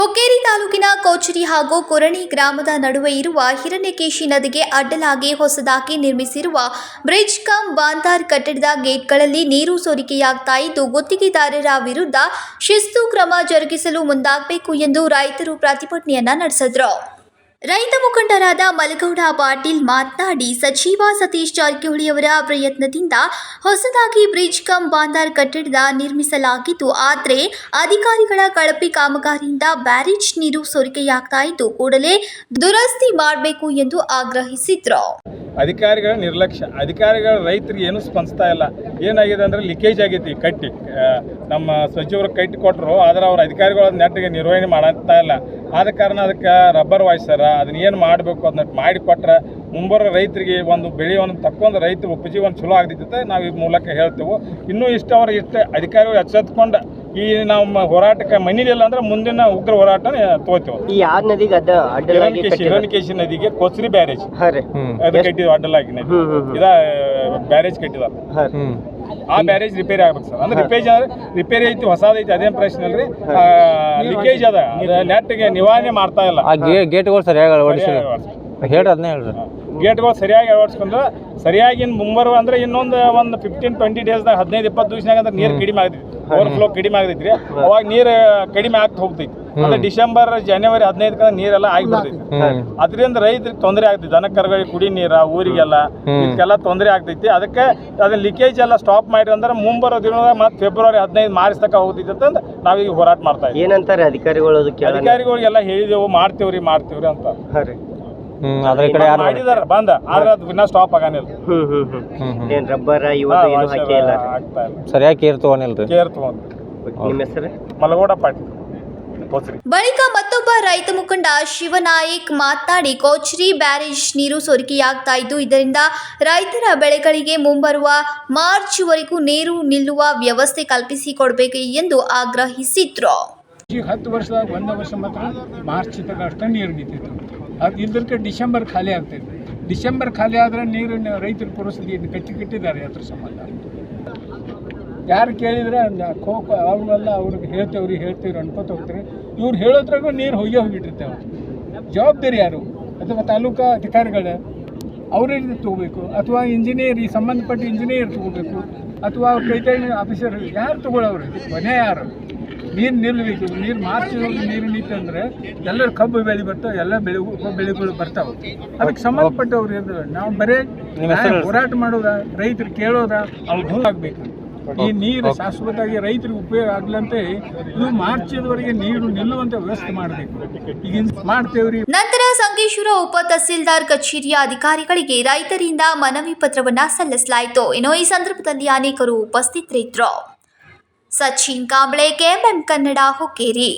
ತಾಲೂಕಿನ ಕೋಚರಿ ಹಾಗೂ ಕೊರಣಿ ಗ್ರಾಮದ ನಡುವೆ ಇರುವ ಹಿರಣ್ಯಕೇಶಿ ನದಿಗೆ ಅಡ್ಡಲಾಗಿ ಹೊಸದಾಗಿ ನಿರ್ಮಿಸಿರುವ ಬ್ರಿಡ್ಜ್ ಕಮ್ ಬಾಂದಾರ್ ಕಟ್ಟಡದ ಗೇಟ್ಗಳಲ್ಲಿ ನೀರು ಸೋರಿಕೆಯಾಗ್ತಾ ಇದ್ದು, ಗುತ್ತಿಗೆದಾರರ ವಿರುದ್ಧ ಶಿಸ್ತು ಕ್ರಮ ಜರುಗಿಸಲು ಮುಂದಾಗಬೇಕು ಎಂದು ರೈತರು ಪ್ರತಿಭಟನೆಯನ್ನ ನಡೆಸಿದ್ರು. ರೈತ ಮುಖಂಡರಾದ ಮಲಗೌಡ ಪಾಟೀಲ್ ಮಾತನಾಡಿ, ಸಚಿವ ಸತೀಶ್ ಜಾರಕಿಹೊಳಿ ಅವರ ಪ್ರಯತ್ನದಿಂದ ಹೊಸದಾಗಿ ಬ್ರಿಡ್ಜ್ ಕಮ್ ಬಾಂದಾರ್ ಕಟ್ಟಡದ ನಿರ್ಮಿಸಲಾಗಿದ್ದು ಆದರೆ ಅಧಿಕಾರಿಗಳ ಕಳಪೆ ಕಾಮಗಾರಿಯಿಂದ ಬ್ಯಾರೇಜ್ ನೀರು ಸೋರಿಕೆಯಾಗ್ತಾ ಇದ್ದು, ಕೂಡಲೇ ದುರಸ್ತಿ ಮಾಡಬೇಕು ಎಂದು ಆಗ್ರಹಿಸಿದ್ರು. ಅಧಿಕಾರಿಗಳ ನಿರ್ಲಕ್ಷ್ಯ, ಅಧಿಕಾರಿಗಳ ರೈತರಿಗೆ ಏನು ಸ್ಪಂದಿಸ್ತಾ ಇಲ್ಲ. ಏನಾಗಿದೆ ಅಂದರೆ ಲೀಕೇಜ್ ಆಗೈತಿ ಕಟ್ಟಿ. ನಮ್ಮ ಸಚಿವರು ಕಟ್ಟಿ ಕೊಟ್ಟರು ಆದರೆ ಅವ್ರ ಅಧಿಕಾರಿಗಳು ಅದನ್ನ ನೆಟ್ಟಿಗೆ ನಿರ್ವಹಣೆ ಮಾಡ್ತಾ ಇಲ್ಲ. ಆದ ಕಾರಣ ಅದಕ್ಕೆ ರಬ್ಬರ್ ವಾಯ್ಸರ ಅದನ್ನ ಏನು ಮಾಡಬೇಕು ಅದನ್ನ ಮಾಡಿ ಕೊಟ್ರೆ ಮುಂಬರೋ ರೈತರಿಗೆ ಒಂದು ಬೆಳೆಯನ್ನು ತಕ್ಕೊಂಡು ರೈತ ಉಪಜೀವನ ಚಲೋ ಆಗ್ತೈತೆ ನಾವು ಈ ಮೂಲಕ ಹೇಳ್ತೇವೆ. ಇನ್ನೂ ಇಷ್ಟು ಅವ್ರು ಇಷ್ಟು, ಅಧಿಕಾರಿಗಳು ಎಚ್ಚೆತ್ಕೊಂಡು ಈ ನಮ್ಮ ಹೋರಾಟಕ್ಕೆ ಮನಿಲಿಲ್ಲ ಅಂದ್ರೆ ಮುಂದಿನ ಉಗ್ರ ಹೋರಾಟ ತಗೋತೇವೆ ಈ ಯಾರ್ ನದಿಗೆ? ನದಿಗೆ ಕೊಸ್ರಿ ಬ್ಯಾರೇಜ್. ಅದು ಕಟ್ಟಿದ್ವಿ ಅಡ್ಡಲಾಗಿ ನದಿ. ಇದ ಬ್ಯಾರೇಜ್ ಕಟ್ಟಿದ ಆ ಬ್ಯಾರೇಜ್ ರಿಪೇರಿ ಆಗ್ಬೇಕು ಸರ್. ಅಂದ್ರೆ ರಿಪೇರಿ ಅಂದ್ರೆ ರಿಪೇರಿ ಐತಿ ಹೊಸದೈತಿ ಅದೇನ್ ಪ್ರಶ್ನೆ ಅಲ್ರಿ ಲೀಕೇಜ್ ಅದ. ನೆಟ್ಗೆ ನಿವಾರಣೆ ಮಾಡ್ತಾ ಇಲ್ಲ. ಆ ಗೇ ಗೇಟ್ಗಳು ಸರಿಯಾಗಿ ಹೇಳ್ರಿ ಅದನ್ನೇ ಹೇಳ್ರಿ. ಗೇಟ್ಗಳು ಸರಿಯಾಗಿ ಅಳವಡಿಸ್ಕೊಂಡು ಸರಿಯಾಗಿ ಇನ್ನು ಮುಂಬರುವ ಅಂದ್ರೆ ಇನ್ನೊಂದು ಒಂದು ಫಿಫ್ಟೀನ್ ಟ್ವೆಂಟಿ ಡೇಸ್ದಾಗ ಹದಿನೈದು ಇಪ್ಪತ್ತು ದಿವಸನಾಗ ಅಂದ್ರೆ ನೀರು ಕಡಿಮೆ ಆಗ್ತೈತಿ. ಓವರ್ಫ್ಲೋ ಕಡಿಮೆ ಆಗ್ತೈತ್ರಿ. ಅವಾಗ ನೀರು ಕಡಿಮೆ ಆಗ್ತಾ ಹೋಗ್ತೈತಿ. ಅಂದ್ರೆ ಡಿಸೆಂಬರ್ ಜನವರಿ ಹದಿನೈದಕ್ಕೆ ನೀರೆಲ್ಲ ಆಗಿಬಿಡ್ತೈತಿ. ಅದರಿಂದ ರೈತರಿಗೆ ತೊಂದರೆ ಆಗ್ತೈತಿ. ದನ ಕರುಗಳಿಗೆ ಕುಡಿ ನೀರ ಊರಿಗೆಲ್ಲ ಇದಕ್ಕೆಲ್ಲ ತೊಂದರೆ ಆಗ್ತೈತಿ. ಅದಕ್ಕೆ ಅದನ್ನ ಲೀಕೇಜ್ ಎಲ್ಲ ಸ್ಟಾಪ್ ಮಾಡಿ ಅಂದ್ರೆ ಮುಂಬರೋ ದಿನ ಮತ್ತೆ ಫೆಬ್ರವರಿ ಹದಿನೈದು ಮಾರ್ಚ್ ತನಕ ಹೋಗ್ತೈತಿ ಅಂತ ನಾವೀಗ ಹೋರಾಟ ಮಾಡ್ತಾ ಇದ್ದೀವಿ. ಏನಂತಾರೆ ಅಧಿಕಾರಿಗಳು ಅಧಿಕಾರಿಗಳಿಗೆಲ್ಲ ಹೇಳಿದೆವು ಮಾಡ್ತೇವ್ರಿ ಮಾಡ್ತೇವ್ರಿ ಅಂತ. ಹ್ಮ್ ಅದ್ರ ಕಡೆ ಯಾರು ಮಾಡಿದಾರ ಬಂದ. ಆದ್ರೆ ಅದು ಇನ್ನ ಸ್ಟಾಪ್ ಆಗಾನಿಲ್ಲ. ಹ್ಮ್ ಹ್ಮ್ ಹ್ಮ್, ಹ್ಮ್ ಹ್ಮ್. ಏನ್ ರಬ್ಬರ ಇವತ್ತು ಏನು ಹಾಕೇ ಇಲ್ಲ? ಆಗ್ತಾ ಇಲ್ಲ. ಸರಿಯಾಗಿ ಕೇರ್ ತಗೊಂಡಿಲ್ರಿ. ಕೇರ್ ತಗೊಂಡು ನಿಮ್ಮ ಹೆಸರು? ಮಲಗೋಡ ಪಾಟೀಲ್. ಬಳಿಕ ಮತ್ತೊಬ್ಬ ರೈತ ಮುಖಂಡ ಶಿವನಾಯಕ್ ಮಾತನಾಡಿ ಕೋಚರಿ ಬ್ಯಾರೇಜ್ ನೀರು ಸೋರಿಕೆಯಾಗ್ತಾ ಇದ್ದು ಇದರಿಂದ ರೈತರ ಬೆಳೆಗಳಿಗೆ ಮುಂಬರುವ ಮಾರ್ಚ್ವರೆಗೂ ನೀರು ನಿಲ್ಲುವ ವ್ಯವಸ್ಥೆ ಕಲ್ಪಿಸಿ ಕೊಡಬೇಕು ಎಂದು ಆಗ್ರಹಿಸಿದ್ರು. ಹತ್ತು ವರ್ಷದಾಗ ಒಂದು ವರ್ಷ ಮಾತ್ರ ಮಾರ್ಚ್ ತನಕ ಅಷ್ಟೇ ನೀರು ನಿಂತಿತ್ತು. ಅದು ಡಿಸೆಂಬರ್ ಖಾಲಿ ಆಗ್ತೈತೆ. ಡಿಸೆಂಬರ್ ಖಾಲಿ ಆದರೆ ನೀರು ರೈತರ ಪರಿಸ್ಥಿತಿ ಕಟ್ಟಿ ಕಟ್ಟಿದ್ದಾರೆ ಅದ್ರ ಸಂಬಂಧ. ಯಾರು ಕೇಳಿದ್ರೆ ಖೋ ಅವ್ರನ್ನೆಲ್ಲ ಅವ್ರಿಗೆ ಹೇಳ್ತೇವ್ರಿ ಹೇಳ್ತೇವ್ರಿ ಅನ್ಕೋತ ಹೋಗ್ತಾರೆ. ಇವ್ರು ಹೇಳೋದ್ರಾಗ ನೀರು ಹೊಯ್ಯ ಹೋಗಿಟ್ಟಿರ್ತೇವೆ ಜವಾಬ್ದಾರಿ ಯಾರು? ಅಥವಾ ತಾಲೂಕಾ ಅಧಿಕಾರಿಗಳೇ? ಅವರೇ ತಗೋಬೇಕು? ಅಥವಾ ಇಂಜಿನಿಯರ್ ಈ ಸಂಬಂಧಪಟ್ಟ ಇಂಜಿನಿಯರ್ ತಗೋಬೇಕು? ಅಥವಾ ಅವ್ರ ಆಫೀಸರ್ ಯಾರು ತಗೊಳ್ಳೋರು ಮನೆ ಯಾರು? ನೀರು ನಿಲ್ಲಬೇಕು ನೀರು ಮಾರ್ಚ್ ನೀರು ನಿಂತಂದರೆ ಎಲ್ಲರೂ ಕಬ್ಬು ಬೆಳೆ ಬರ್ತಾವೆ ಎಲ್ಲ ಬೆಳೆ ಬೆಳೆಗಳು ಬರ್ತಾವೆ. ಅದಕ್ಕೆ ಸಂಬಂಧಪಟ್ಟವ್ರು ಇರ್ತಾರೆ. ನಾವು ಬರೇ. ಹೋರಾಟ ಮಾಡೋದ ರೈತರು ಕೇಳೋದ ಅವ್ರು ದೂರ ಆಗ್ಬೇಕು. ಈ ನೀರು ಶಾಶ್ವತವಾಗಿ ರೈತರಿಗೆ ಉಪಯೋಗ ಆಗ್ಲಂತೆ ಇದು ಮಾರ್ಚ್ವರೆಗೆ ನೀರು ನಿಲ್ಲುವಂತೆ ವ್ಯವಸ್ಥೆ ಮಾಡಬೇಕು. ಈಗ ಮಾಡ್ತೇವ್ರಿ. ನಂತರ ಸಂಗೇಶ್ವರ ಉಪ ತಹಸೀಲ್ದಾರ್ ಕಚೇರಿಯ ಅಧಿಕಾರಿಗಳಿಗೆ ರೈತರಿಂದ ಮನವಿ ಪತ್ರವನ್ನ ಸಲ್ಲಿಸಲಾಯಿತು. ಇನ್ನು ಈ ಸಂದರ್ಭದಲ್ಲಿ ಅನೇಕರು ಉಪಸ್ಥಿತರಿದ್ದರು. ಸಚಿನ್ ಕಾಂಬ್ಳೆ ಕೆಎಂಎಂ ಕನ್ನಡ ಹುಕ್ಕೇರಿ